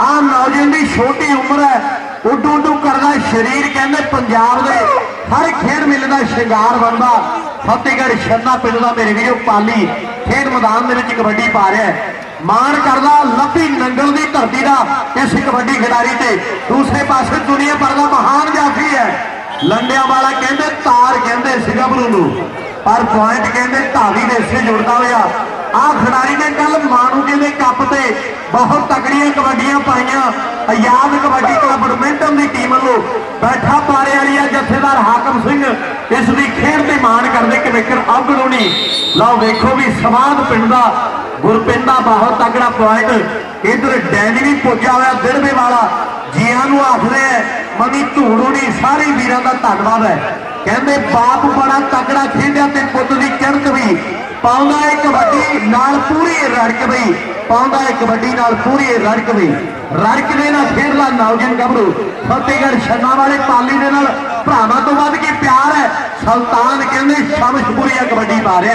ਆ ਨੌਜਵਾਨ ਦੀ ਛੋਟੀ ਉਮਰ ਹੈ। ਉੱਡੂ ਉੱਡੂ ਕਰਦਾ ਸਰੀਰ, ਕਹਿੰਦੇ ਪੰਜਾਬ ਦੇ ਹਰ ਖੇਡ ਮੇਲੇ ਦਾ ਸ਼ਿੰਗਾਰ ਬਣਦਾ। ਫਤਿਹਗੜ੍ਹ ਛੰਨਾ ਪਿੰਡ ਦਾ ਮੇਰੇ ਵੀਰੋ ਪਾਲੀ ਖੇਡ ਮੈਦਾਨ ਦੇ ਵਿੱਚ ਕਬੱਡੀ ਪਾ ਰਿਹਾ ਮਾਣ ਕਰਦਾ ਲੱਭੀ ਨੰਗਲ ਦੀ ਧਰਤੀ ਦਾ ਇਸ ਕਬੱਡੀ ਖਿਡਾਰੀ ਤੇ। ਦੂਸਰੇ ਪਾਸੇ ਦੁਨੀਆ ਭਰ ਦਾ ਮਹਾਨ ਜਾਫੀ ਹੈ। ਲੰਡਿਆਂ ਵਾਲਾ ਕਹਿੰਦੇ ਤਾਰ ਕਹਿੰਦੇ ਸੀ ਗੱਭਰੂ ਨੂੰ ਪਰ ਪੁਆਇੰਟ ਕਹਿੰਦੇ ਧਾਵੀ ਦੇ ਸੇ ਜੁੜਦਾ ਹੋਇਆ। ਆਹ ਖਿਡਾਰੀ ਨੇ ਕੱਲ ਮਾਣੂ ਕਹਿੰਦੇ ਕੱਪ ਤੇ ਬਹੁਤ ਤਕੜੀਆਂ ਕਬੱਡੀਆਂ ਪਾਈਆਂ। ਆਜ਼ਾਦ ਕਬੱਡੀ ਕਲੱਬ ਬੈਡਮਿੰਟਨ ਦੀ ਟੀਮ ਵੱਲੋਂ ਬੈਠਾ ਪਾਰੇ ਵਾਲੀ ਜਥੇਦਾਰ ਹਾਕਮ ਸਿੰਘ। ਇਸ ਦੀ ਖੇਡ ਤੇ ਮਾਣ ਕਰਦੇ ਕਨੇਕਰ ਅਬਗੜੋਣੀ ਲਓ ਵੇਖੋ ਵੀ ਸਮਾਦ ਪਿੰਡ ਦਾ ਗੁਰਪਿੰਡ ਬਹੁਤ ਤਕੜਾ ਪੁਆਇੰਟ ਇਧਰ ਡੈਨੀ ਵੀ ਪੁੱਜਾ ਹੋਇਆ ਦਿੜਵੇ ਵਾਲਾ। ਜੀਆਂ ਨੂੰ ਆਖਦੇ ਐ ਮਨੀ ਧੂੜੋਣੀ ਸਾਰੇ ਵੀਰਾਂ ਦਾ ਧੰਨਵਾਦ ਹੈ। ਕਹਿੰਦੇ, ਬਾਪ ਬੜਾ ਤਕੜਾ ਖੇਡਿਆ ਤੇ ਪੁੱਤ ਦੀ ਕਿਰਤ ਵੀ ਪਾਉਂਦਾ ਏ ਕਬੱਡੀ ਨਾਲ ਪੂਰੀ ਰੜਕ ਵੀ ਪਾਉਂਦਾ ਏ ਕਬੱਡੀ ਨਾਲ ਪੂਰੀ ਰੜਕ ਵੀ ਰੜਕ ਦੇ ਨਾਲ ਖੇਡਦਾ ਗੱਭਰੂ, ਫਤਿਹਗੜ੍ਹ ਛੰਨਾ ਵਾਲੇ ਪਾਲੀ ਦੇ ਨਾਲ ਭਰਾਵਾਂ ਤੋਂ ਵੱਧ ਕੇ ਪਿਆਰ ਹੈ। ਸੁਲਤਾਨ ਕਹਿੰਦੇ ਸ਼ਮਸ਼ਪੁਰੀਆ ਕਬੱਡੀ ਪਾ ਰਿਹਾ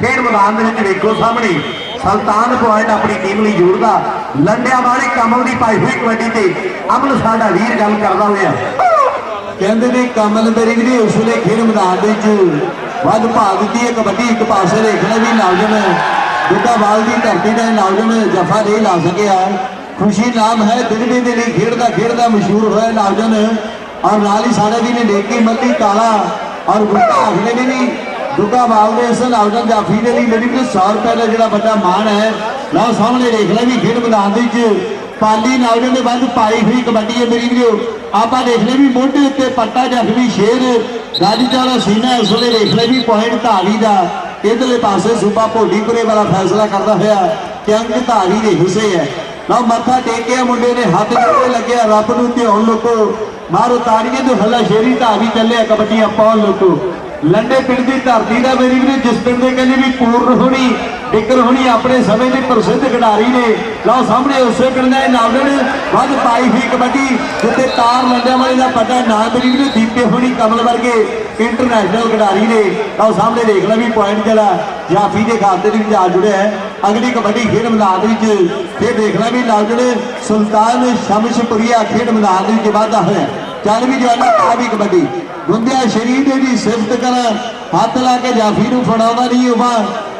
ਖੇਡ ਮੈਦਾਨ ਦੇ ਵਿੱਚ ਵੇਖੋ ਸਾਹਮਣੇ, ਸੁਲਤਾਨ ਪੁਆਇੰਟ ਆਪਣੀ ਟੀਮ ਲਈ ਜੋੜਦਾ। ਲੰਡਿਆਂ ਵਾਲੇ ਕਮਲ ਦੀ ਪਾਈ ਹੋਈ ਕਬੱਡੀ ਤੇ ਅਮਲ ਸਾਡਾ ਵੀਰ ਗੱਲ ਕਰਦਾ ਹੋਇਆ। ਕਹਿੰਦੇ ਨੇ ਕਮਲ ਮੇਰੀ ਵੀ ਉਸ ਵੇਲੇ ਖੇਡ ਮੈਦਾਨ ਦੇ ਵਿੱਚ ਵੱਧ ਭਾ ਦਿੱਤੀ ਹੈ ਕਬੱਡੀ ਇੱਕ ਪਾਸੇ ਦੇਖਣਾ ਵੀ ਨੌਜਵਾਨ ਦੁੱਗਾਵਾਲ ਦੀ ਧਰਤੀ ਦਾ ਇਹ ਨੌਜਵਾਨ ਜਫਾ ਨਹੀਂ ਲਾ ਸਕਿਆ। ਖੁਸ਼ੀ ਨਾਮ ਹੈ ਦਿਲਵੇ ਦੇ ਲਈ ਖੇਡਦਾ ਖੇਡਦਾ ਮਸ਼ਹੂਰ ਹੋਇਆ ਨੌਜਵਾਨ ਔਰ ਨਾਲ ਹੀ ਸਾਡੇ ਵੀ ਨੇ ਨੇਕੀ ਮੱਲੀ ਕਾਲਾ, ਔਰ ਗੁੱਟਾ ਆਖਦੇ ਨੇ ਵੀ ਦੁੱਗਾਵਾਲ ਦੇ ਇਸ ਨੌਜਵਾਨ ਜਾਫੀ ਦੇ ਲਈ ਮੇਰੀ 100 ਰੁਪਏ ਦਾ ਜਿਹੜਾ ਵੱਡਾ ਮਾਣ ਹੈ ਲਓ ਸਾਹਮਣੇ ਦੇਖ ਲੈ ਵੀ ਖੇਡ ਮੈਦਾਨ ਦੇ ਵਿੱਚ ਪਾਲੀ ਨੌਜਵਾਨ ਦੇ ਵੱਧ ਪਾਈ ਹੋਈ ਕਬੱਡੀ ਹੈ ਮੇਰੀ ਵੀਡੀਓ ਆਪਾਂ ਦੇਖ ਲੈ ਵੀ ਮੋਢੇ ਉੱਤੇ ਪੱਟਾ ਜਖਮੀ ਸ਼ੇਰ। ਗਾਜੀ ਚਾਲਾ ਸੀਨਾ ਇਸ ਵੇਲੇ ਦੇਖ ਲੈ ਵੀ ਪੁਆਇੰਟ ਧਾਰੀ ਦਾ ਇਧਰਲੇ ਪਾਸੇ ਸੂਬਾ ਭੋਡੀਪੁਰੇ ਵਾਲਾ ਫੈਸਲਾ ਕਰਦਾ ਹੋਇਆ ਕਿ ਅੰਗ ਧਾਰੀ ਦੇ ਹਿੱਸੇ ਹੈ। ਨਾ ਮੱਥਾ ਟੇਕਿਆ ਮੁੰਡੇ ਨੇ, ਹੱਥ ਜੋੜੇ ਲੱਗਿਆ, ਰੱਬ ਨੂੰ ਧਿਆਉਣ ਲੋਕੋ। ਮਾਰੋ ਤਾੜੀਏ ਤੇ ਹੱਲਾ ਸ਼ੇਰੀ ਧਾਰੀ ਚੱਲਿਆ, ਕਬੱਡੀਆਂ ਪਾਉਣ ਲੋਕੋ। ਲੰਡੇ ਪਿੰਡ ਦੀ ਧਰਤੀ ਦਾ ਮੇਰੀ ਵੀ ਜਿਸ ਪਿੰਡ ਦੇ ਕਹਿੰਦੇ ਵੀ ਪੂਰਨ ਹੋਣੀ ਬਿਕਰ ਹੋਣੀ ਆਪਣੇ ਸਮੇਂ ਦੇ ਪ੍ਰਸਿੱਧ ਖਿਡਾਰੀ ਨੇ, ਲਓ ਸਾਹਮਣੇ ਉਸੇ ਪਿੰਡ ਦਾ ਨਾਵਲਣ, ਵੱਧ ਪਾਈ ਹੋਈ ਕਬੱਡੀ ਜਿੱਤੇ ਤਾਰ ਲੰਡਿਆਂ ਵਾਲੇ ਦਾ ਪਤਾ ਨਾ ਮੇਰੀ ਵੀਰੇ ਦੀਪੇ ਹੋਣੀ ਕਮਲ ਵਰਗੇ ਇੰਟਰਨੈਸ਼ਨਲ ਖਿਡਾਰੀ ਨੇ। ਲਓ ਸਾਹਮਣੇ ਦੇਖ ਲੈ ਵੀ ਪੁਆਇੰਟ ਜਿਹੜਾ ਜਾਫੀ ਦੇ ਖਾਤੇ ਦੇ ਵਿੱਚ ਆ ਜੁੜਿਆ ਹੈ। ਅਗਲੀ ਕਬੱਡੀ ਖੇਡ ਮੈਦਾਨ ਦੇ ਵਿੱਚ ਫਿਰ ਦੇਖ ਲੈ ਵੀ ਲਾਜੜੇ ਸੁਲਤਾਨ ਸ਼ਮਸ਼ਪੁਰੀਆ ਖੇਡ ਮੈਦਾਨ ਦੇ ਵਿੱਚ ਵਾਧਾ ਹੋਇਆ। ਚੱਲ ਵੀ ਜਵਾਨਾ, ਆ ਵੀ ਕਬੱਡੀ। ਗੁੰਦਿਆ ਸ਼ਰੀਰ ਦੇ ਦੀ ਸਿਫਤ ਕਰਾਂ ਹੱਥ ਲਾ ਕੇ ਜਾਫੀ ਨੂੰ ਫੜਾਉਂਦਾ ਨਹੀਂ ਉਮਾ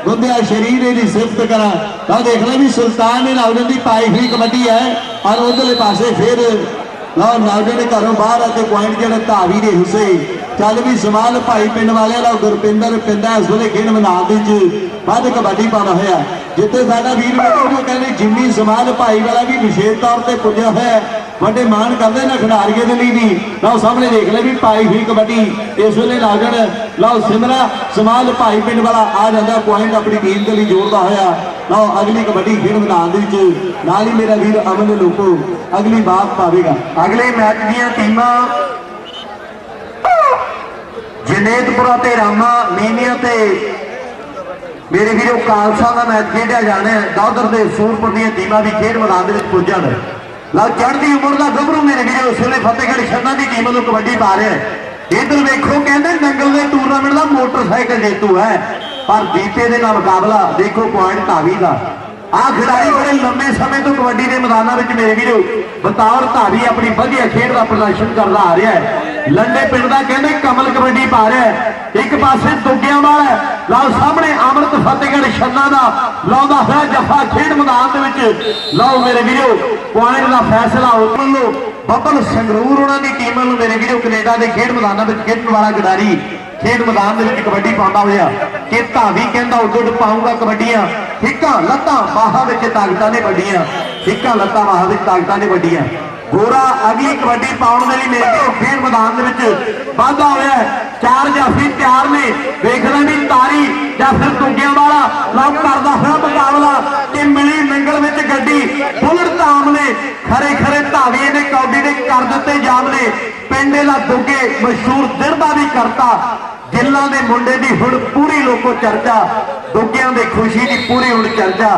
ਗੁੰਦਿਆ ਸ਼ਰੀਰ ਦੀ ਸਿਫਤ ਕਰਾਂ। ਤਾਂ ਦੇਖ ਲੈ ਵੀ ਸੁਲਤਾਨ ਨੇ ਨਾਉਜਨ ਦੀ ਪਾਈ ਹੋਈ ਕਬੱਡੀ ਹੈ, ਔਰ ਉਧਰਲੇ ਪਾਸੇ ਫਿਰ ਲਓ ਨਾਉਜਨ ਦੇ ਘਰੋਂ ਬਾਹਰ ਆ ਪੁਆਇੰਟ ਜਿਹੜਾ ਧਾਵੀ ਦੇ ਹਿੱਸੇ। ਚੱਲ ਵੀ ਸਮਾਲ ਭਾਈ ਪਿੰਡ ਵਾਲਿਆਂ ਦਾ ਗੁਰਪਿੰਦਰ ਪਿੰਡਾ ਇਸ ਵੇਲੇ ਖੇਡ ਮੈਦਾਨ ਵਿੱਚ ਵੱਧ ਕਬੱਡੀ ਪਾਉਣਾ ਹੋਇਆ ਜਿੱਥੇ ਸਾਡਾ ਵੀਰ ਨੂੰ ਕਹਿੰਦੇ ਜਿੰਮੀ ਸਮਾਲ ਭਾਈ ਵਾਲਾ ਵੀ ਵਿਸ਼ੇਸ਼ ਤੌਰ ਤੇ ਪੁੱਜਿਆ ਹੋਇਆ ਵੱਡੇ ਮਾਣ ਕਰਦੇ ਨਾ ਖਿਡਾਰੀਏ ਦੇ ਲਈ ਵੀ। ਲਓ ਸਾਹਮਣੇ ਦੇਖ ਲੈ ਵੀ ਪਾਈ ਹੋਈ ਕਬੱਡੀ। ਇਸ ਵੇਲੇ ਲਾਗਣ, ਲਓ ਸਿਮਰਾ, ਸਮਾਲ ਭਾਈ ਪਿੰਡ ਵਾਲਾ ਆ ਜਾਂਦਾ। ਪੁਆਇੰਟ ਆਪਣੀ ਟੀਮ ਦੇ ਲਈ ਜੋੜਦਾ ਹੋਇਆ। ਲਓ ਅਗਲੀ ਕਬੱਡੀ ਖੇਡ ਮੈਦਾਨ ਦੇ ਵਿੱਚ। ਨਾਲ ਹੀ ਮੇਰਾ ਵੀਰ ਅਮਨ ਲੋਕੋ, ਅਗਲੀ ਬਾਤ ਪਾਵੇਗਾ। ਅਗਲੇ ਮੈਚ ਦੀਆਂ ਟੀਮਾਂ ਜਨੇਤਪੁਰਾ ਤੇ ਰਾਮਾ, ਮੀਨੀਆਂ ਤੇ। ਮੇਰੇ ਵੀਰੋ, ਕਾਲਸਾ ਦਾ ਮੈਚ ਖੇਡਿਆ ਜਾਣਾ ਹੈ। ਦਾਦਰ ਦੇ ਸੂਰਪੁਰ ਦੀਆਂ ਟੀਮਾਂ ਵੀ ਖੇਡ ਮੈਦਾਨ ਦੇ ਵਿੱਚ ਪੁੱਜਣ। ਲਓ, ਚੜ੍ਹਦੀ ਉਮਰ ਦਾ ਗੱਭਰੂ ਮੇਰੇ ਵੀਰੋ ਉਸ ਵੇਲੇ ਫਤਿਹਗੜ੍ਹ ਛੰਨਾ ਦੀ ਟੀਮ ਨੂੰ ਕਬੱਡੀ ਪਾ ਰਿਹਾ ਹੈ। ਇਧਰ ਵੇਖੋ, ਕਹਿੰਦੇ ਨੰਗਲ ਦੇ ਟੂਰਨਾਮੈਂਟ ਦਾ ਮੋਟਰਸਾਈਕਲ ਜੇਤੂ ਹੈ। ਪਰ ਦੀਪੇ ਦੇ ਨਾਲ ਮੁਕਾਬਲਾ, ਦੇਖੋ ਪੁਆਇੰਟ ਧਾਵੀ ਦਾ। ਆਹ ਖਿਡਾਰੀ ਬੜੇ ਲੰਮੇ ਸਮੇਂ ਤੋਂ ਕਬੱਡੀ ਦੇ ਮੈਦਾਨਾਂ ਵਿੱਚ ਮੇਰੇ ਵੀਰੋ, ਬਤੌਰ ਧਾਰੀ ਆਪਣੀ ਵਧੀਆ ਖੇਡ ਦਾ ਪ੍ਰਦਰਸ਼ਨ ਕਰਦਾ ਆ ਰਿਹਾ ਹੈ। ਲੰਡੇ ਪਿੰਡ ਦਾ ਕਹਿੰਦੇ ਕਮਲ ਕਬੱਡੀ ਪਾ ਰਿਹਾ ਹੈ। ਇੱਕ ਪਾਸੇ ਦੁੱਗਿਆਂ ਵਾਲਾ ਲਓ ਸਾਹਮਣੇ ਅਮਰਤ ਫਤਿਹਗੜ੍ਹ ਛੰਨਾ ਦਾ ਲਾਉਂਦਾ ਹੋਇਆ ਜਫਾ ਖੇਡ ਮੈਦਾਨ ਦੇ ਵਿੱਚ। ਲਓ ਮੇਰੇ ਵੀਰੋ, ਪੁਆਇੰਟ ਦਾ ਫੈਸਲਾ ਉਸ ਵੱਲੋਂ ਬੱਬਲ ਸੰਗਰੂਰ ਉਹਨਾਂ ਦੀ ਟੀਮ ਨੂੰ ਮੇਰੇ ਵੀਰੋ ਕੈਨੇਡਾ ਦੇ ਖੇਡ ਮੈਦਾਨਾਂ ਵਿੱਚ ਖੇਡਣ ਵਾਲਾ ਖਿਡਾਰੀ ਖੇਡ ਮੈਦਾਨ ਦੇ ਵਿੱਚ ਕਬੱਡੀ ਪਾਉਂਦਾ ਹੋਇਆ। ਕਿ ਧਾਵੀ ਕਹਿੰਦਾ ਉਦੋਂ ਪਾਉਂਗਾ ਕਬੱਡੀਆਂ। ਹਿੱਕਾਂ ਲੱਤਾਂ ਬਾਹਾਂ ਵਿੱਚ ਤਾਕਤਾਂ ਨੇ ਵੱਡੀਆਂ ਹਿੱਕਾਂ ਲੱਤਾਂ ਬਾਹਾਂ ਵਿੱਚ ਤਾਕਤਾਂ ਨੇ ਵੱਡੀਆਂ ਗੋਰਾ ਅਗਲੀ ਕਬੱਡੀ ਪਾਉਣ ਦੇ ਲਈ ਮੇਰੇ ਕੋਲ ਖੇਡ ਮੈਦਾਨ ਦੇ ਵਿੱਚ ਵਾਧਾ ਹੋਇਆ ਹੈ। ਚਾਰ ਜਾਫੀ ਤਿਆਰ ਨੇ। ਵੇਖਦਾ ਵੀ ਤਾਰੀ ਜਾਂ ਫਿਰ ਤੁੰਗਿਆਂ ਵਾਲਾ। ਲੌਕ ਕਰਦਾ ਹੋਇਆ ਮੁਕਾਬਲਾ। ਕਿ ਮਿਲੀ ਨੰਗਲ ਵਿੱਚ ਗੱਡੀ। ਬੁਲਟ ਧਾਮ ਨੇ। ਖਰੇ ਖਰੇ ਧਾਵੀਏ ਨੇ, ਕੌਡੀ ਨੇ ਕਰ ਦਿੱਤੇ ਜਾਮਲੇ, ਪਿੰਡੇ ਦੁੱਗੇ, ਮਸ਼ਹੂਰ ਦਿਰਦਾ ਵੀ ਕਰਤਾ। ਗਿੱਲਾਂ ਦੇ ਮੁੰਡੇ ਦੀ ਹੁਣ ਪੂਰੀ ਲੋਕੋ ਚਰਚਾ, ਦੁੱਗਿਆਂ ਦੇ ਖੁਸ਼ੀ ਦੀ ਪੂਰੀ ਹੁਣ ਚਰਚਾ,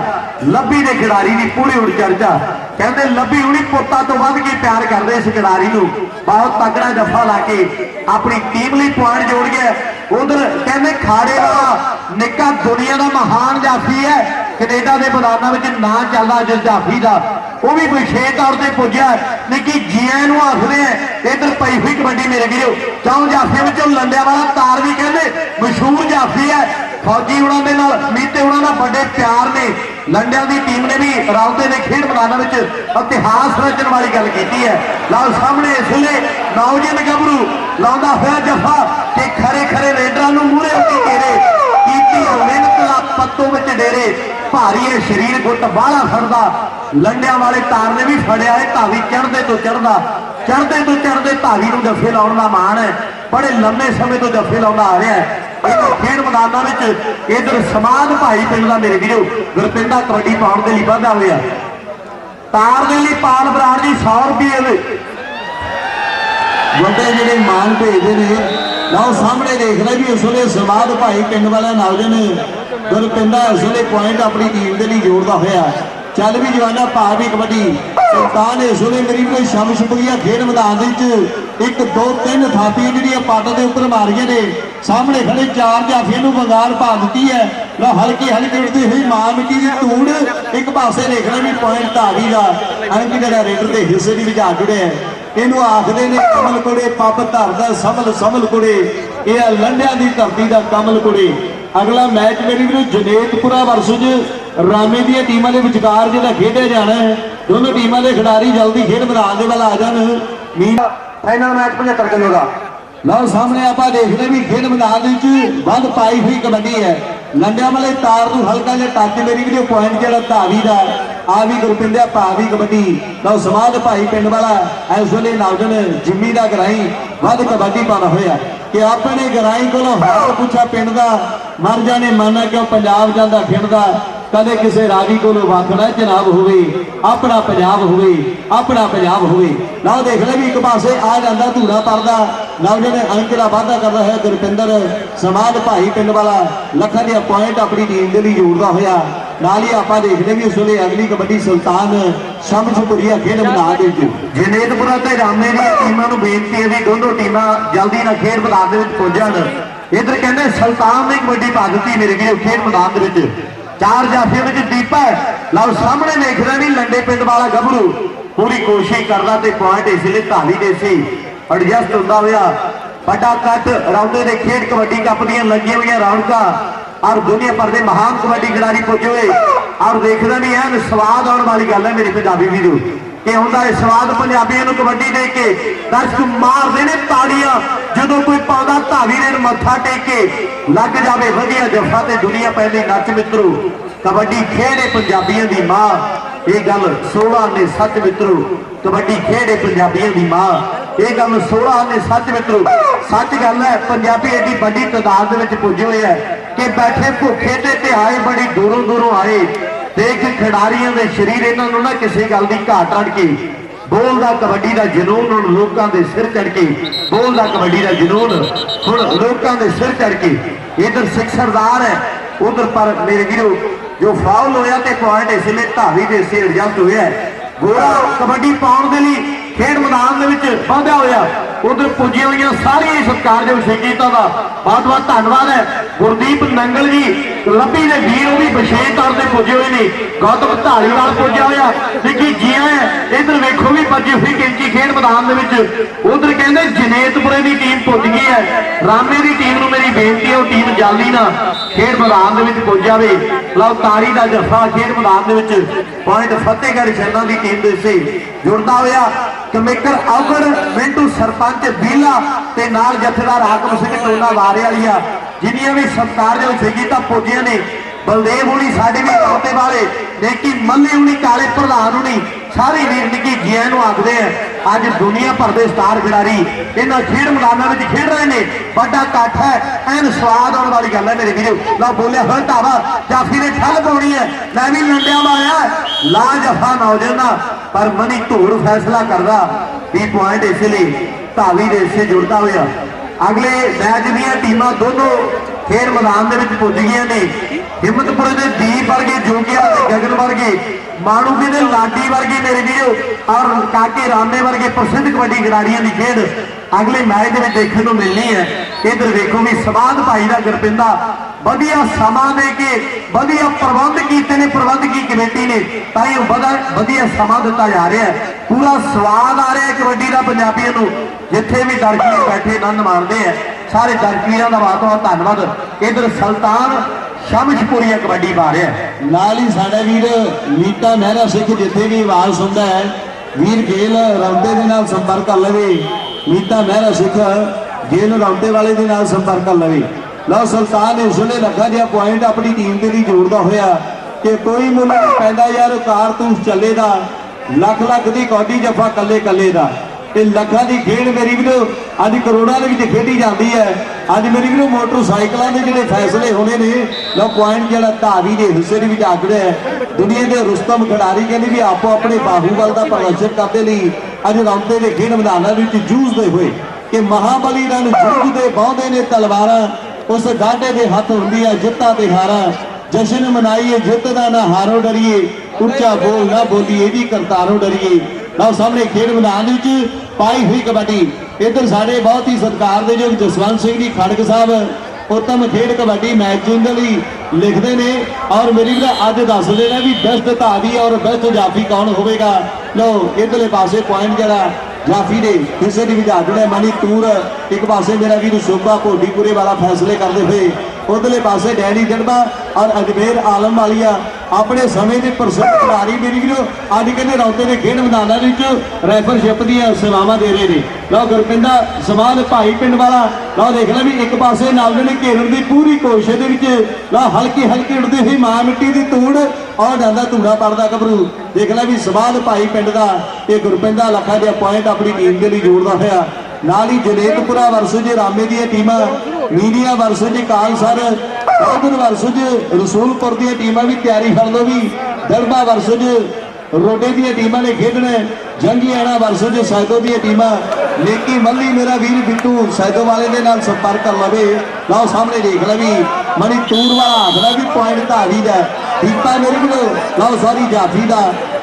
ਲੱਭੀ ਦੇ ਖਿਡਾਰੀ ਦੀ ਪੂਰੀ ਹੁਣ ਚਰਚਾ। ਕਹਿੰਦੇ ਲੱਭੀ ਹੁਣੀ ਪੁੱਤਾਂ ਤੋਂ ਵੱਧ ਕੇ ਪਿਆਰ ਕਰਦੇ ਇਸ ਖਿਡਾਰੀ ਨੂੰ? ਬਹੁਤ ਤਕੜਾ ਜੱਫਾ ਲਾ ਕੇ ਆਪਣੀ ਟੀਮ ਲਈ ਪੁਆਇੰਟ ਜੋੜ ਗਿਆ। ਉਧਰ ਕਹਿੰਦੇ ਖਾੜੇ ਵਾਲਾ ਨਿੱਕਾ ਦੁਨੀਆ ਦਾ ਮਹਾਨ ਜਾਫੀ ਹੈ। ਕੈਨੇਡਾ ਦੇ ਮੈਦਾਨਾਂ ਵਿੱਚ ਨਾਂ ਚੱਲਦਾ ਜਿਸ ਜਾਫੀ ਦਾ। ਉਹ ਵੀ ਵਿਸ਼ੇਸ਼ ਤੌਰ ਤੇ ਪੁੱਜਿਆ ਨਿੱਕੀ ਜੀਆਂ ਨੂੰ ਆਖਦੇ ਆ, ਇਧਰ ਪਈ ਹੋਈ ਕਬੱਡੀ ਮੇਰੇ ਵੀਰੋ। ਚੌਂ ਜਾਫੀਆਂ ਵਿੱਚੋਂ ਲੰਡਿਆਂ ਵਾਲਾ ਤਾਰ ਵੀ ਕਹਿੰਦੇ, ਮਸ਼ਹੂਰ ਜਾਫੀ ਹੈ। ਫੌਜੀ ਉਹਨਾਂ ਦੇ ਨਾਲ, ਮੀਤੇ ਉਹਨਾਂ ਨਾਲ ਵੱਡੇ ਪਿਆਰ ਨੇ। ਲੰਡਿਆਂ ਦੀ ਟੀਮ ਨੇ ਵੀ ਰਾਉਤੇ ਦੇ ਖੇਡ ਮੈਦਾਨਾਂ ਵਿੱਚ ਇਤਿਹਾਸ ਰਚਣ ਵਾਲੀ ਗੱਲ ਕੀਤੀ ਹੈ। ਲਓ ਸਾਹਮਣੇ ਇਸ ਵੇਲੇ ਨੌਜਵਾਨ ਗੱਭਰੂ ਲਾਉਂਦਾ ਹੋਇਆ ਜਫਾ ਕਿ ਖਰੇ ਖਰੇ ਰੇਡਰਾਂ ਨੂੰ ਮੂਹਰੇ ਉੱਤੇ ਘੇਰੇ। ਕੀਤੀ ਮਿਹਨਤ ਦਾ ਪੱਤੋ ਵਿੱਚ ਡੇਰੇ। ਭਾਰੀ ਇਹ ਸਰੀਰ ਗੁੱਟ ਬਾਹਲਾ ਫੜਦਾ। ਲੰਡਿਆਂ ਵਾਲੇ ਤਾਰ ਨੇ ਵੀ ਫੜਿਆ ਇਹ ਧਾਵੀ ਚੜ੍ਹਦੇ ਤੋਂ ਚੜਦਾ ਚੜਦੇ ਤੋਂ ਚੜ੍ਹਦੇ ਧਾਵੀ ਨੂੰ ਜੱਫੇ ਲਾਉਣ ਦਾ ਮਾਣ ਹੈ। ਬੜੇ ਲੰਮੇ ਸਮੇਂ ਤੋਂ ਜੱਫੇ ਲਾਉਂਦਾ ਆ ਰਿਹਾ ਹੈ। ਇਹ ਖੇਡ ਮੈਦਾਨਾਂ ਵਿੱਚ ਇਧਰ ਸਮਾਨ ਭਾਈ ਪਿੰਡ ਦਾ ਮੇਰੇ ਵੀਰੋ, ਗੁਰਪਿੰਡਾ ਕਬੱਡੀ ਪਾਉਣ ਦੇ ਲਈ ਵਾਧਾ ਹੋਇਆ। ਤਾਰ ਦੇ ਲਈ ਪਾਲ ਬਰਾੜ ਜੀ 100 ਰੁਪਏ ਦੇ। ਵੱਡੇ ਜਿਹੜੇ ਮਾਨ ਭੇਜਦੇ ਨੇ, ਲਓ ਸਾਹਮਣੇ ਦੇਖ ਰਹੇ ਵੀ ਇਸ ਵੇਲੇ ਸਮਾਦ ਭਾਈ ਪਿੰਡ ਵਾਲਾ ਨੌਜਵਾਨ ਗੁਰਪਿੰਦਾ ਇਸ ਪੁਆਇੰਟ ਆਪਣੀ ਟੀਮ ਦੇ ਲਈ ਜੋੜਦਾ ਹੋਇਆ, ਚੱਲ ਵੀ ਜਵਾਨਾ ਭਾ ਵੀ ਕਬੱਡੀ। ਸੁਲਤਾਨ ਇਸ ਵੇਲੇ ਮੇਰੀ ਵੀ ਸ਼ਮ ਖੇਡ ਮੈਦਾਨ ਦੇ ਵਿੱਚ ਇੱਕ, ਦੋ, ਤਿੰਨ ਥਾਪੀਆਂ ਜਿਹੜੀਆਂ ਪੱਟ ਦੇ ਉੱਪਰ ਮਾਰੀਆਂ ਨੇ, ਸਾਹਮਣੇ ਖੜੇ ਚਾਰ ਜਾਫੀਆਂ ਨੂੰ ਬੰਗਾਲ ਪਾ ਦਿੱਤੀ ਹੈ। ਲਓ, ਹਲਕੀ ਹਲਕੀ ਉੱਡਦੀ ਹੋਈ ਮਾਂ ਮਿੱਟੀ ਦੀ ਧੂੜ ਇੱਕ ਪਾਸੇ ਦੇਖ ਵੀ ਪੁਆਇੰਟ ਧਾਵੀ ਦਾ ਅੰਕ ਜਿਹੜਾ ਰੇਡਰ ਦੇ ਹਿੱਸੇ ਦੀ ਵਿਚਾਰ ਜੁੜਿਆ ਹੈ। ਇਹਨੂੰ ਆਖਦੇ ਨੇ ਕਮਲ ਕੁੜੇ ਪੱਪ ਧਰਦਾ ਸਮਲ ਸਮਲ ਕੁੜੇ ਇਹ ਆ ਲੰਡਿਆਂ ਦੀ ਧਰਤੀ ਦਾ ਕਮਲ ਕੁੜੇ ਅਗਲਾ ਮੈਚ ਮੇਰੀ ਵੀਰੋ ਜਨੇਤਪੁਰਾ ਵਰਸਸ ਰਾਮੇ ਦੀਆਂ ਟੀਮਾਂ ਦੇ ਵਿਚਕਾਰ ਜਿਹੜਾ ਖੇਡਿਆ ਜਾਣਾ ਹੈ, ਦੋਨੋਂ ਟੀਮਾਂ ਦੇ ਖਿਡਾਰੀ ਜਲਦੀ ਖੇਡ ਮੈਦਾਨ ਦੇ ਵੱਲ ਆ ਜਾਣ। ਮੀਨ ਫਾਈਨਲ ਮੈਚ 75 ਕਿਲੋ ਦਾ। ਲਓ ਸਾਹਮਣੇ ਆਪਾਂ ਦੇਖਦੇ ਵੀ ਖੇਡ ਮੈਦਾਨ ਦੇ ਵਿੱਚ ਵੱਧ ਪਾਈ ਹੋਈ ਕਬੱਡੀ ਹੈ। ਲੰਡਿਆਂ ਵਾਲੇ ਤਾਰ ਨੂੰ ਹਲਕਾ ਜਿਹਾ ਟੱਚ ਮੇਰੀ ਵੀਡੀਓ ਪੁਆਇੰਟ ਜਿਹੜਾ ਧਾਵੀ ਦਾ ਆ ਵੀ ਗੁਰਪਿੰਦਿਆ ਭਾ ਵੀ ਕਬੱਡੀ। ਲਓ ਸਮਾਜ ਭਾਈ ਪਿੰਡ ਵਾਲਾ, ਇਸ ਵੇਲੇ ਨੌਜਵਾਨ ਜਿੰਮੀ ਦਾ ਗਰਾਈ ਵੱਧ ਕਬੱਡੀ ਪਾਣਾ ਹੋਇਆ। ਕਿ ਆਪਣੇ ਗਰਾਈ ਕੋਲੋਂ ਹਾਲ ਪੁੱਛਾ ਪਿੰਡ ਦਾ, ਮਰ ਜਾਣੇ ਮਨ ਕਿਉਂ ਪੰਜਾਬ ਜਾਂਦਾ ਖੇਡਦਾ ਕਦੇ ਕਿਸੇ ਰਾਗੀ ਕੋਲੋਂ ਵਾਖਣਾ ਜਨਾਬ ਹੋਵੇ, ਆਪਣਾ ਪੰਜਾਬ ਹੋਵੇ, ਆਪਣਾ ਪੰਜਾਬ ਹੋਵੇ। ਲਓ, ਦੇਖ ਲੈ ਵੀ ਇੱਕ ਪਾਸੇ ਆ ਜਾਂਦਾ ਧੂਰਾ ਪਰਦਾ। ਨੌਜਵਾਨ ਅੰਕ ਦਾ ਵਾਅਦਾ ਕਰਦਾ ਹੈ ਗੁਰਪਿੰਦਰ ਸਮਾਜ ਭਾਈ ਪਿੰਡ ਵਾਲਾ, ਲੱਖਾਂ ਦੇ ਪੁਆਇੰਟ ਆਪਣੀ ਟੀਮ ਦੇ ਲਈ ਜੋੜਦਾ ਹੋਇਆ। ਨਾਲ ਹੀ ਆਪਾਂ ਦੇਖਦੇ ਵੀ ਉਸ ਵੇਲੇ ਅਗਲੀ ਕਬੱਡੀ ਸੁਲਤਾਨ ਸ਼ਮਸ਼ਪੁਰੀਆ ਖੇਡ ਮੈਦਾਨ ਦੇ ਵਿੱਚ। ਜਨੇਤਪੁਰਾ ਤੇ ਰਾਮੇ ਦੀਆਂ ਟੀਮਾਂ ਨੂੰ ਬੇਨਤੀ ਹੈ ਵੀ ਦੋਨੋਂ ਟੀਮਾਂ ਜਲਦੀ ਨਾਲ ਖੇਡ ਮੈਦਾਨ ਦੇ ਵਿੱਚ ਪਹੁੰਚਣ ਇਧਰ ਕਹਿੰਦੇ ਸੁਲਤਾਨ ਨੇ ਕਬੱਡੀ ਪਾ ਦਿੱਤੀ ਮੇਰੇ ਵੀਰੋ ਖੇਡ ਮੈਦਾਨ ਦੇ ਵਿੱਚ। ਚਾਰ ਜਾਫੇ ਵਿੱਚ ਦੀਪਾ। ਲਓ ਸਾਹਮਣੇ ਦੇਖਦਾ ਵੀ ਲੰਡੇ ਪਿੰਡ ਵਾਲਾ ਗੱਭਰੂ ਪੂਰੀ ਕੋਸ਼ਿਸ਼ ਕਰਦਾ ਤੇ ਪੁਆਇੰਟ ਇਸ ਲਈ ਢਾਲੀ ਦੇ ਸੀ। ਐਡਜਸਟ ਹੁੰਦਾ ਹੋਇਆ। ਵੱਡਾ ਕੱਟ ਰੌਂਦੇ ਦੇ ਖੇਡ ਕਬੱਡੀ ਕੱਪ ਦੀਆਂ ਲੱਗੀਆਂ ਹੋਈਆਂ ਰੌਣਕਾਂ। ਔਰ ਦੁਨੀਆ ਭਰ ਦੇ ਮਹਾਨ ਕਬੱਡੀ ਖਿਡਾਰੀ ਪੁੱਜੇ ਹੋਏ। ਔਰ ਦੇਖਦਾ ਵੀ ਐਨ ਸਵਾਦ ਆਉਣ ਵਾਲੀ ਗੱਲ ਹੈ ਮੇਰੇ ਪੰਜਾਬੀ ਵੀਰੋ। ਕਿ ਹੁੰਦਾ ਇਹ ਸਵਾਦ ਪੰਜਾਬੀਆਂ ਨੂੰ ਕਬੱਡੀ ਦੇ ਕੇ, ਦਰਸ਼ਕ ਮਾਰਦੇ ਨੇ ਤਾੜੀਆਂ, ਜਦੋਂ ਕੋਈ ਪਾਉਂਦਾ ਧਾਵੀ ਨੇ ਮੱਥਾ ਟੇਕ ਕੇ, ਲੱਗ ਜਾਵੇ ਵਧੀਆ ਜਫਾ ਤੇ ਦੁਨੀਆ ਪਹਿਲੇ ਨੱਚ ਮਿੱਤਰੋ। ਕਬੱਡੀ ਖੇਡੇ ਪੰਜਾਬੀਆਂ ਦੀ ਮਾਂ। ਇਹ ਗੱਲ 16 ਨੇ ਸੱਚ ਮਿੱਤਰੋ। ਕਬੱਡੀ ਖੇਡੇ ਪੰਜਾਬੀਆਂ ਦੀ ਮਾਂ। ਇਹ ਗੱਲ 16 ਨੇ ਸੱਚ ਮਿੱਤਰੋ। ਸੱਚ ਗੱਲ ਹੈ ਪੰਜਾਬੀ ਐਡੀ ਵੱਡੀ ਤਾਦਾਦ ਦੇ ਵਿੱਚ ਪੁੱਜੇ ਹੋਏ ਹੈ ਕਿ ਬੈਠੇ ਭੁੱਖੇ ਤੇ ਤੇ ਬੜੀ ਦੂਰੋਂ ਦੂਰੋਂ ਆਏ। ਦੇਖ ਖਿਡਾਰੀਆਂ ਦੇ ਸਰੀਰ ਇਹਨਾਂ ਨੂੰ ਨਾ ਕਿਸੇ ਗੱਲ ਦੀ ਘਾਟ ਅੜ ਕੇ ਬੋਲਦਾ ਕਬੱਡੀ ਦਾ ਜਨੂਨ ਹੁਣ ਲੋਕਾਂ ਦੇ ਸਿਰ ਚੜ ਕੇ ਬੋਲਦਾ ਕਬੱਡੀ ਦਾ ਜਨੂਨ ਹੁਣ ਲੋਕਾਂ ਦੇ ਸਿਰ ਚੜ ਕੇ ਇਧਰ ਸਿੱਖ ਸਰਦਾਰ ਹੈ, ਉਧਰ ਪਰ ਮੇਰੇ ਵੀਰੋ, ਜੋ ਫਾਉਲ ਹੋਇਆ ਤੇ ਪੁਆਇੰਟ ਇਸ ਲਈ ਧਾਵੀ ਦੇ ਸਿਰ ਐਡਜਸਟ ਹੋਇਆ ਗੋਰਾ ਕਬੱਡੀ ਪਾਉਣ ਦੇ ਲਈ ਖੇਡ ਮੈਦਾਨ ਦੇ ਵਿੱਚ ਵਾਧਾ ਹੋਇਆ। ਉਧਰ ਪੁੱਜੀਆਂ ਹੋਈਆਂ ਸਾਰੀਆਂ ਸਤਿਕਾਰਯੋਗ ਸੰਗੀਤਾਂ ਦਾ ਬਹੁਤ ਬਹੁਤ ਧੰਨਵਾਦ ਹੈ। ਗੁਰਦੀਪ ਨੰਗਲ ਜੀ, ਲੱਭੀ ਦੇ ਵੀਰ, ਉਹ ਵੀ ਵਿਸ਼ੇਸ਼ ਤੌਰ ਤੇ ਪੁੱਜੇ ਹੋਏ ਨੇ। ਗੌਤਮ ਢਾਲੀਵਾਲ ਪੁੱਜਿਆ ਹੋਇਆ। ਨਿੱਕੀ ਜੀਆਂ ਹੈ ਇਧਰ ਵੇਖੋ ਵੀ ਭੱਜੀ ਹੋਈ ਕੈਂਚੀ ਖੇਡ ਮੈਦਾਨ ਦੇ ਵਿੱਚ। ਉਧਰ ਕਹਿੰਦੇ ਜਨੇਤਪੁਰੇ ਦੀ ਟੀਮ ਪੁੱਜ ਗਈ ਹੈ। ਰਾਮੇ ਦੀ ਟੀਮ ਨੂੰ ਮੇਰੀ ਬੇਨਤੀ ਹੈ, ਉਹ ਟੀਮ ਜਾਲੀ ਨਾ ਖੇਡ ਮੈਦਾਨ ਦੇ ਵਿੱਚ ਪੁੱਜ ਜਾਵੇ। ਲਓ ਤਾਰੀ ਦਾ ਜਫਾ ਖੇਡ ਮੈਦਾਨ ਦੇ ਵਿੱਚ। ਪੁਆਇੰਟ ਫਤਿਹਗੜ੍ਹ ਛੰਨਾ ਦੀ ਟੀਮ ਦੇ ਸੇ। ਜੁੜਦਾ ਹੋਇਆ ਕਮੇਕਰ ਔਗੜ ਮਿੰਟੂ ਸਰਪੰਚ ਬੀਲਾ ਤੇ ਨਾਲ ਜਥੇਦਾਰ ਹਾਕਮ ਸਿੰਘ ਟੋਲਾ ਵਾਰੇ ਵਾਲੀਆ ਜਿੰਨੀਆਂ ਵੀ ਸਤਿਕਾਰਯੋਗ ਸੰਗੀਤਾਂ ਪੁੱਜੀਆਂ ਨੇ, ਬਲਦੇਵ ਹੁਣੀ ਸਾਡੇ ਵੀ ਕਾਤੇ ਵਾਲੇ ਨੇਕੀ ਮੱਲੇ ਹੁਣੀ ਕਾਲੇ ਪ੍ਰਧਾਨ ਹੁਣੀ, ਸਾਰੇ ਵੀਰ ਜੀਆਂ ਨੂੰ ਆਖਦੇ ਆ, ਅੱਜ ਦੁਨੀਆ ਭਰ ਦੇ ਸਟਾਰ ਖਿਡਾਰੀ, ਇਹਨਾਂ ਖੇਡ ਮੈਦਾਨਾਂ ਵਿੱਚ ਖੇਡ ਰਹੇ ਨੇ, ਵੱਡਾ ਇਕੱਠ ਹੈ, ਐਨ ਸਵਾਦ ਆਉਣ ਵਾਲੀ ਗੱਲ ਹੈ ਮੇਰੇ ਵੀਰੋ ਲਾ ਬੋਲਿਆ ਹੋਇਆ ਢਾਵਾ ਜਾਫੀ ਨੇ ਠੱਲ ਪਾਉਣੀ ਹੈ, ਮੈਂ ਵੀ ਲੰਡਿਆ ਵਾਲਿਆ ਲਾ ਜਫਾ ਨੌਜਵਾਨਾ, ਪਰ ਮਨੀ ਧੂੜ ਫੈਸਲਾ ਕਰਦਾ, ਵੀ ਪੁਆਇੰਟ ਇਸ ਲਈ ਢਾਵੀ ਦੇ ਇਸੇ ਜੁੜਦਾ ਹੋਇਆ। ਅਗਲੇ ਮੈਚ ਦੀਆਂ ਟੀਮਾਂ ਦੋਨੋਂ ਖੇਡ ਮੈਦਾਨ ਦੇ ਵਿੱਚ ਪੁੱਜ ਗਈਆਂ ਨੇ। ਹਿੰਮਤਪੁਰ ਦੇ ਦੀਪ ਵਰਗੇ ਜੋਗਿਆ ਤੇ ਗਗਨ ਵਰਗੇ, ਮਾਣੂਕੇ ਦੇ ਲਾਡੀ ਵਰਗੇ ਮੇਰੇ ਵੀਰੋ, ਔਰ ਕਾਕੇ ਰਾਮੇ ਵਰਗੇ ਪ੍ਰਸਿੱਧ ਕਬੱਡੀ ਖਿਡਾਰੀਆਂ ਦੀ ਖੇਡ ਅਗਲੇ ਮੈਚ ਦੇ ਵਿੱਚ ਦੇਖਣ ਨੂੰ ਮਿਲਣੀ ਹੈ। ਇਧਰ ਵੇਖੋ ਵੀ ਸਮਾਦ ਭਾਈ ਦਾ ਗੁਰਪਿੰਦਾ, ਵਧੀਆ ਸਮਾਂ ਦੇ ਕੇ, ਵਧੀਆ ਪ੍ਰਬੰਧ ਕੀਤੇ ਨੇ ਕਮੇਟੀ ਨੇ ਤਾਂ ਇਹ ਵਧਾ- ਵਧੀਆ ਸਮਾਂ ਦਿੱਤਾ ਜਾ ਰਿਹਾ ਹੈ। ਪੂਰਾ ਸਵਾਦ ਆ ਰਿਹਾ ਕਬੱਡੀ ਦਾ ਪੰਜਾਬੀਆਂ ਨੂੰ। ਜਿੱਥੇ ਵੀ ਦਰਸ਼ਕ ਬੈਠੇ ਆਨੰਦ ਮਾਣਦੇ ਆ। ਸਾਰੇ ਦਰਸ਼ਕਾਂ ਦਾ ਬਹੁਤ ਬਹੁਤ ਧੰਨਵਾਦ। ਇਧਰ ਸੁਲਤਾਨ ਸ਼ਮਸ਼ਪੁਰੀਆ ਕਬੱਡੀ ਪਾ ਰਿਹਾ ਨਾਲ ਹੀ ਸਾਡਾ ਵੀਰ ਨੀਤਾ ਮਹਿਰਾ ਸਿੱਖ ਜਿੱਥੇ ਵੀ ਆਵਾਜ਼ ਸੁਣਦਾ ਹੈ, ਵੀਰ ਗੇਲ ਰੌਂਦੇ ਦੇ ਨਾਲ ਸੰਪਰਕ ਕਰ ਲਵੇ। ਮੀਤਾ ਮਹਿਰਾ ਸਿੱਖ ਗੇਲ ਰੌਂਦੇ ਵਾਲੇ ਦੇ ਨਾਲ ਸੰਪਰਕ ਕਰ ਲਵੇ। ਲਓ ਸੁਲਤਾਨ, ਇਸ ਵੇਲੇ ਲੱਗਾ ਜਿਹਾ ਪੁਆਇੰਟ ਆਪਣੀ ਟੀਮ ਦੇ ਲਈ ਜੋੜਦਾ ਹੋਇਆ। ਕਿ ਕੋਈ ਮੁੱਲ ਪੈਂਦਾ ਯਾਰ ਕਾਰਤੂਸ ਚੱਲੇ ਦਾ ਲੱਖ ਲੱਖ ਦੀ ਕੌਡੀ ਜਫਾ ਕੱਲੇ ਕੱਲੇ ਦਾ। ਇਹ ਲੱਖਾਂ ਦੀ ਖੇਡ ਮੇਰੀ ਵੀਰੋ ਅੱਜ ਕਰੋੜਾਂ ਦੇ ਵਿੱਚ ਖੇਡੀ ਜਾਂਦੀ ਹੈ। ਅੱਜ ਮੇਰੀ ਵੀਰੋ ਮੋਟਰਸਾਈਕਲਾਂ ਦੇ ਜਿਹੜੇ ਫੈਸਲੇ ਹੋਣੇ ਨੇ ਲੋ ਪੁਆਇੰਟ ਜਿਹੜਾ ਧਾਵੀ ਦੇ ਹਿੱਸੇ ਦੇ ਵਿੱਚ ਆਗੜਿਆ ਹੈ। ਦੁਨੀਆ ਦੇ ਰੁਸਤਮ ਖਿਡਾਰੀ ਕਹਿੰਦੇ ਵੀ ਆਪੋ ਆਪਣੇ ਬਾਹੂਬਲ ਦਾ ਪ੍ਰਦਰਸ਼ਨ ਕਰਦੇ ਲਈ ਅੱਜ ਰੌਂਦੇ ਦੇ ਖੇਡ ਮੈਦਾਨਾਂ ਵਿੱਚ ਜੂਝਦੇ ਹੋਏ ਕਿ ਮਹਾਬਲੀ ਰਨ ਜੂਝਦੇ ਬਹੁਦੇ ਨੇ ਤਲਵਾਰਾਂ, ਉਸ ਗਾਢੇ ਦੇ ਹੱਥ ਹੁੰਦੀ ਹੈ ਜਿੱਤਾਂ ਤੇ ਹਾਰਾਂ। ਜਸ਼ਨ ਮਨਾਈਏ ਜਿੱਤ ਦਾ ਨਾ ਹਾਰੋ ਡਰੀਏ, ਉੱਚਾ ਬੋਲ ਨਾ ਬੋਲੀਏ ਵੀ ਕਰਤਾਰੋ ਡਰੀਏ। ਲਓ ਸਾਹਮਣੇ ਖੇਡ ਮੈਦਾਨ ਵਿੱਚ ਪਾਈ ਹੋਈ ਕਬੱਡੀ। ਇੱਧਰ ਸਾਡੇ ਬਹੁਤ ਹੀ ਸਤਿਕਾਰ ਦੇ ਜੋ ਜਸਵੰਤ ਸਿੰਘ ਜੀ ਖੜਕ ਸਾਹਿਬ, ਉੱਤਮ ਖੇਡ ਕਬੱਡੀ ਮੈਚ ਦੇ ਲਈ ਲਿਖਦੇ ਨੇ। ਔਰ ਮੇਰੀ ਵੀ ਅੱਜ ਦੱਸਦੇ ਨੇ ਵੀ ਬੈਸਟ ਧਾਵੀ ਔਰ ਬੈਸਟ ਜਾਫੀ ਕੌਣ ਹੋਵੇਗਾ? ਲਓ, ਇਧਰਲੇ ਪਾਸੇ ਪੁਆਇੰਟ ਜਿਹੜਾ, ਜਾਫੀ ਦੇ ਹਿੱਸੇ ਦੀ ਵਿਚਾਰ ਜਿਹੜਾ ਮਨੀ ਤੂਰ, ਇੱਕ ਪਾਸੇ ਮੇਰਾ ਵੀਰ ਸ਼ੋਭਾ ਭੋਡੀਪੁਰੇ ਵਾਲਾ ਫੈਸਲੇ ਕਰਦੇ ਹੋਏ, ਉਧਰਲੇ ਪਾਸੇ ਡੈਡੀ ਜੜਬਾ ਔਰ ਅਜਮੇਰ ਆਲਮ ਵਾਲੀਆ ਆਪਣੇ ਸਮੇਂ ਦੇ ਪ੍ਰਸਿੱਧ ਖਿਡਾਰੀ ਮੇਰੀ ਵੀਰੋ, ਅੱਜ ਕਹਿੰਦੇ ਰੌਤੇ ਦੇ ਖੇਡ ਮੈਦਾਨਾਂ ਦੇ ਵਿੱਚ ਰੈਫਰਸ਼ਿਪ ਦੀਆਂ ਸੇਵਾਵਾਂ ਦੇ ਰਹੇ ਨੇ। ਲਓ ਗੁਰਪਿੰਦਾ ਸਮਾਨ ਭਾਈ ਪਿੰਡ ਵਾਲਾ, ਲਓ ਦੇਖ ਲੈ ਵੀ ਇੱਕ ਪਾਸੇ ਨਾਲ ਨੇ ਘੇਰਨ ਦੀ ਪੂਰੀ ਕੋਸ਼ਿਸ਼ ਦੇ ਵਿੱਚ। ਲਓ ਹਲਕੀ ਹਲਕੀ ਉੱਡਦੀ ਹੋਈ ਮਾਂ ਮਿੱਟੀ ਦੀ ਧੂੜ, ਔਰ ਜਾਂਦਾ ਧੂੜਾ ਪੜਦਾ ਗੱਭਰੂ। ਦੇਖ ਲੈ ਵੀ ਸਮਾਨ ਭਾਈ ਪਿੰਡ ਦਾ ਇਹ ਗੁਰਪਿੰਦਾ ਲੱਖਾਂ ਦੇ ਪੁਆਇੰਟ ਆਪਣੀ ਟੀਮ ਦੇ ਲਈ ਜੋੜਦਾ ਹੋਇਆ। ਨਾਲ ਹੀ ਜਨੇਤਪੁਰਾ ਵਰਸਜ ਰਾਮੇ ਦੀਆਂ ਟੀਮਾਂ ਮੀਡੀਆ ਵਰਸਜ ਕਾਲਸਰ ਉਧਰ ਵਰਸਜ ਰਸੂਲਪੁਰ ਦੀਆਂ ਟੀਮਾਂ ਵੀ ਤਿਆਰੀ ਕਰ ਲੋ ਵੀ, ਦਰਬਾ ਵਰਸਜ ਰੋਡੇ ਦੀਆਂ ਟੀਮਾਂ ਨੇ ਖੇਡਣਾ ਹੈ। ਜੰਗੀਆਣਾ ਵਰਸਜ ਸੈਦੋ ਦੀਆਂ ਟੀਮਾਂ, ਲੇਕੀ ਮੱਲੀ ਮੇਰਾ ਵੀਰ ਬਿੱਟੂ ਸੈਦੋ ਵਾਲੇ ਦੇ ਨਾਲ ਸੰਪਰਕ ਕਰ ਲਵੇ ਲਓ ਸਾਹਮਣੇ ਦੇਖ ਲੈ ਵੀ, ਮਣੀ ਤੂਰ ਵਾਲਾ ਆਖਦਾ ਵੀ ਪੁਆਇੰਟ ਧਾਰੀ ਦਾ ਹੈ। ਦੀਪਾ ਮੇਰੇ ਕੋਲ, ਲਓ ਸੌਰੀ ਜਾਫੀ ਦਾ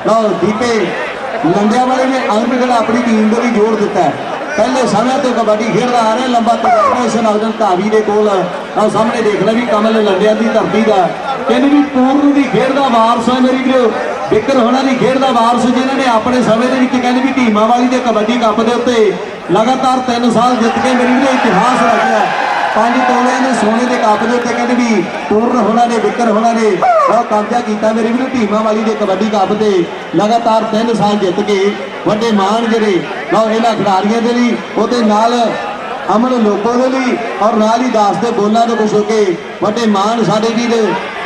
ਲਓ ਦੀਪੇ, ਲੰਡਿਆਂ ਵਾਲੇ ਨੇ ਅੰਕ ਜਿਹੜਾ ਆਪਣੀ ਟੀਮ ਦੇ ਲਈ ਜੋੜ ਦਿੱਤਾ ਹੈ ਪਹਿਲੇ ਸਮੇਂ ਤੋਂ ਕਬੱਡੀ ਖੇਡਦਾ ਆ ਰਿਹਾ, ਲੰਬਾ ਤਜਰਬਾ ਇਸ ਨੌਜਵਾਨ ਧਾਵੀ ਦੇ ਕੋਲ ਆ ਸਾਹਮਣੇ ਦੇਖ ਲੈ ਵੀ ਕਮਲ ਲੰਡਿਆਂ ਦੀ ਧਰਤੀ ਦਾ। ਕਹਿੰਦੇ ਵੀ ਪੂਰਨ ਦੀ ਖੇਡ ਦਾ ਵਾਰਸ ਹੈ ਮੇਰੀ ਵੀਰੋ। ਵਿਕਰ ਹੋਣਾ ਦੀ ਖੇਡ ਦਾ ਵਾਰਸ, ਜਿਨ੍ਹਾਂ ਨੇ ਆਪਣੇ ਸਮੇਂ ਦੇ ਵਿੱਚ ਕਹਿੰਦੇ ਵੀ ਟੀਮਾਂ ਵਾਲੀ ਦੇ ਕਬੱਡੀ ਕੱਪ ਦੇ ਉੱਤੇ ਲਗਾਤਾਰ 3 ਸਾਲ ਜਿੱਤ ਕੇ ਮੇਰੀ ਵੀਰੋ ਇਤਿਹਾਸ ਰਚਿਆ ਪੰਜ ਤੋਲੇ ਦੇ ਸੋਨੇ ਦੇ ਕੱਪ ਦੇ ਉੱਤੇ ਕਹਿੰਦੇ ਵੀ ਪੂਰਨ ਹੋਣਾ ਨੇ, ਵਿਕਰ ਹੋਣਾ ਨੇ। ਉਹ ਕਬਜ਼ਾ ਕੀਤਾ? ਮੇਰੀ ਵੀ ਟੀਮਾਂ ਵਾਲੀ ਦੇ ਕਬੱਡੀ ਕੱਪ ਤੇ ਲਗਾਤਾਰ 3 ਸਾਲ ਜਿੱਤ ਕੇ ਵੱਡੇ ਮਾਣ ਜਿਹੜੇ, ਲਓ ਇਹਨਾਂ ਖਿਡਾਰੀਆਂ ਦੇ ਲਈ, ਉਹਦੇ ਨਾਲ ਅਮਨ ਲੋਕੋ ਦੇ ਲਈ ਔਰ ਨਾਲ ਹੀ ਦਾਸ ਦੇ ਬੋਲਾਂ ਤੋਂ ਖੁਸ਼ ਹੋ ਕੇ ਵੱਡੇ ਮਾਣ ਸਾਡੇ ਵੀਰ,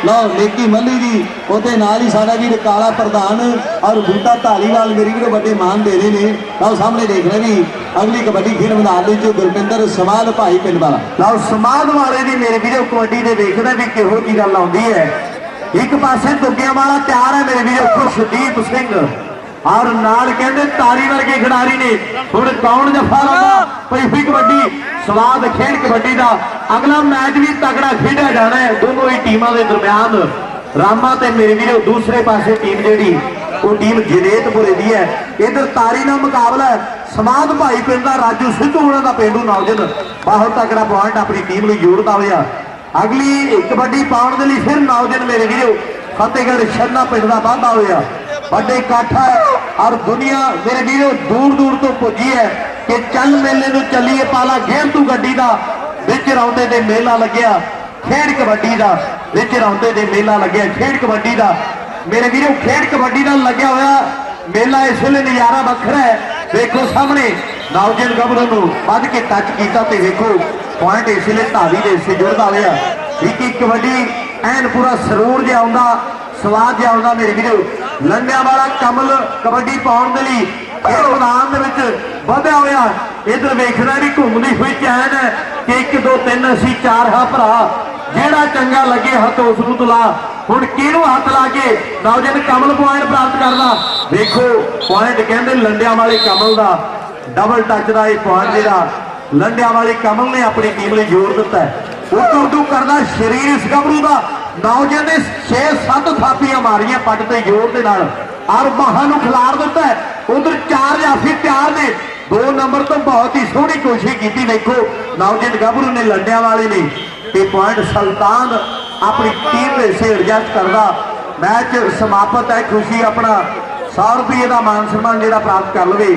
ਲਓ ਲੇਕੀ ਮੱਲੀ ਜੀ, ਉਹਦੇ ਨਾਲ ਹੀ ਸਾਡਾ ਵੀਰ ਕਾਲਾ ਪ੍ਰਧਾਨ ਔਰ ਬੂਟਾ ਢਾਲੀਵਾਲ ਮੇਰੀ ਵੀਰੋ ਵੱਡੇ ਮਾਨ ਦੇ ਰਹੇ ਨੇ। ਲਓ ਸਾਹਮਣੇ ਦੇਖ ਰਹੇ ਵੀ ਅਗਲੀ ਕਬੱਡੀ ਖੇਡ ਮੈਦਾਨ ਦੇ ਵਿੱਚ ਗੁਰਪਿੰਦਰ ਸਮਾਲ ਭਾਈ ਪਿੰਡ ਵਾਲਾ। ਲਓ ਸਮਾਦ ਵਾਲੇ ਦੀ ਮੇਰੇ ਵੀਰੋ ਕਬੱਡੀ ਦੇ ਵੇਖਦਾ ਵੀ ਕਿਹੋ ਜੀ ਗੱਲ ਆਉਂਦੀ ਹੈ। ਇੱਕ ਪਾਸੇ ਦੁੱਗਿਆਂ ਵਾਲਾ ਤਿਆਰ ਹੈ ਮੇਰੇ ਵੀਰੋ ਸਦੀਪ ਸਿੰਘ। ਔਰ ਨਾਲ ਕਹਿੰਦੇ ਤਾਰੀ ਵਰਗੇ ਖਿਡਾਰੀ ਨੇ। ਹੁਣ ਕੌਣ ਜਫਾ ਲਾਉਂਦਾ? ਪਈ ਕਬੱਡੀ, ਸਵਾਦ ਖੇਡ ਕਬੱਡੀ ਦਾ। ਅਗਲਾ ਮੈਚ ਵੀ ਤਗੜਾ ਖੇਡਿਆ ਜਾਣਾ ਹੈ ਦੋਨੋਂ ਹੀ ਟੀਮਾਂ ਦੇ ਦਰਮਿਆਨ। ਰਾਮਾ ਤੇ ਮੇਰੇ ਵੀਰੋ, ਦੂਸਰੇ ਪਾਸੇ ਟੀਮ ਜਿਹੜੀ, ਉਹ ਟੀਮ ਜਨੇਤਪੁਰੇ ਦੀ ਹੈ। ਇਧਰ ਤਾਰੀ ਨਾਲ ਮੁਕਾਬਲਾ ਹੈ। ਸਮਾਦ ਭਾਈ ਪਿੰਡ ਦਾ ਰਾਜੂ ਸਿੱਧੂ ਉਹਨਾਂ ਦਾ ਪਿੰਡੂ ਨੌਜਵਾਨ। ਬਹੁਤ ਤਕੜਾ ਪੁਆਇੰਟ ਆਪਣੀ ਟੀਮ ਨੂੰ ਜੋੜਦਾ ਹੋਇਆ। ਅਗਲੀ ਕਬੱਡੀ ਪਾਉਣ ਦੇ ਲਈ ਫਿਰ ਨੌਜਵਾਨ ਮੇਰੇ ਵੀਰੋ, ਫਤਿਹਗੜ੍ਹ ਛੰਨਾ ਪਿੰਡ ਦਾ ਵਾਧਾ ਹੋਇਆ। ਵੱਡੇ ਇਕੱਠ ਹੈ ਔਰ ਦੁਨੀਆ ਮੇਰੇ ਵੀਰੋ ਦੂਰ ਦੂਰ ਤੋਂ ਪੁੱਜੀ ਹੈ ਕਿ ਚੱਲ ਮੇਲੇ ਨੂੰ ਚੱਲੀਏ ਪਾਲਾ ਗੇਰ ਤੂੰ ਗੱਡੀ ਦਾ, ਵਿੱਚ ਰੌਂਦੇ ਤੇ ਮੇਲਾ ਲੱਗਿਆ। ਖੇਡ ਕਬੱਡੀ ਦਾ, ਵਿੱਚ ਰੌਂਦੇ ਤੇ ਮੇਲਾ ਲੱਗਿਆ। ਖੇਡ ਕਬੱਡੀ ਦਾ, ਮੇਰੇ ਵੀਰੋ ਖੇਡ ਕਬੱਡੀ ਦਾ ਲੱਗਿਆ ਹੋਇਆ ਮੇਲਾ ਇਸ ਵੇਲੇ ਨਜ਼ਾਰਾ ਵੱਖਰਾ ਹੈ। ਵੇਖੋ ਸਾਹਮਣੇ ਨੌਜਵਾਨ ਗੱਭਰੂ ਨੂੰ ਵੱਧ ਕੇ ਟੱਚ ਕੀਤਾ ਤੇ ਵੇਖੋ। ਪੁਆਇੰਟ ਇਸ ਵੇਲੇ ਧਾਵੀ ਦੇ ਹਿੱਸੇ ਜੁੜਦਾ ਹੋਇਆ। ਇੱਕ ਇੱਕ ਕਬੱਡੀ ਐਨ ਪੂਰਾ ਸਰੂਰ ਜਿਹਾ ਆਉਂਦਾ, ਸਵਾਦ ਜਿਹਾ ਆਉਂਦਾ ਮੇਰੇ ਵੀਰੋ। ਲੰਡਿਆਂ ਵਾਲਾ ਕਮਲ ਕਬੱਡੀ ਪਾਉਣ ਦੇ ਲਈ ਇਹ ਮੈਦਾਨ ਦੇ ਵਿੱਚ ਵਧਿਆ ਹੋਇਆ। ਇਧਰ ਵੇਖਦਾ ਵੀ ਘੁੰਮਦੀ ਹੋਈ ਚੈਨ ਹੈ ਕਿ 1 2 3 ਅਸੀਂ ਚਾਰ ਹਾਂ ਭਰਾ। ਜਿਹੜਾ ਚੰਗਾ ਲੱਗੇ ਹੱਥ ਉਸ ਨੂੰ ਤੁਲਾ। ਹੁਣ ਕਿਹਨੂੰ ਹੱਥ ਲਾ ਕੇ ਨੌਜਵਾਨ ਕਮਲ ਪੁਆਇੰਟ ਪ੍ਰਾਪਤ ਕਰਦਾ ਵੇਖੋ, ਪੁਆਇੰਟ ਕਹਿੰਦੇ ਲੰਡਿਆਂ ਵਾਲੇ ਕਮਲ ਦਾ। ਡਬਲ ਟੱਚ ਦਾ ਇਹ ਪੁਆਇੰਟ ਜਿਹੜਾ ਲੰਡਿਆਂ ਵਾਲੇ ਕਮਲ ਨੇ ਆਪਣੀ ਟੀਮ ਲਈ ਜੋਰ ਦਿੱਤਾ ਉਦੋਂ ਉਦੋਂ ਕਰਦਾ ਸ਼ਰੀਰ ਇਸ ਦਾ। ਨੌਜਵਾਨ ਨੇ 6-7 ਥਾਪੀਆਂ ਮਾਰੀਆਂ ਪੱਟ ਤੇ ਜ਼ੋਰ ਦੇ ਨਾਲ। ਔਰ ਬਾਹਾਂ ਨੂੰ ਖਿਲਾਰ ਦਿੱਤਾ ਉਧਰ ਚਾਰ ਜਾਫੀ ਤਿਆਰ ਨੇ। ਦੋ ਨੰਬਰ ਤੋਂ ਬਹੁਤ ਹੀ ਸੋਹਣੀ ਕੋਸ਼ਿਸ਼ ਕੀਤੀ। ਦੇਖੋ, ਨੌਜਵਾਨ ਗੱਭਰੂ ਨੇ ਲੰਡਿਆਂ ਵਾਲੇ ਨੇ। ਤੇ ਪੁਆਇੰਟ ਸੁਲਤਾਨ ਆਪਣੀ ਟੀਮ ਦੇ ਸੇ ਐਡਜਸਟ ਕਰਦਾ। ਮੈਚ ਸਮਾਪਤ ਹੈ। ਖੁਸ਼ੀ ਆਪਣਾ 100 ਰੁਪਏ ਦਾ ਮਾਨ ਸਨਮਾਨ ਜਿਹੜਾ ਪ੍ਰਾਪਤ ਕਰ ਲਵੇ।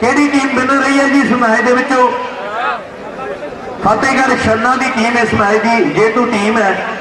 ਕਿਹੜੀ ਟੀਮ ਵਿਨਰ ਰਹੀ ਹੈ ਜੀ ਇਸ ਮੈਚ ਦੇ ਵਿੱਚੋਂ? ਫਤਿਹਗੜ੍ਹ ਛੰਨਾ ਦੀ ਟੀਮ ਇਸ ਮੈਚ ਦੀ ਜੇਤੂ ਟੀਮ ਹੈ।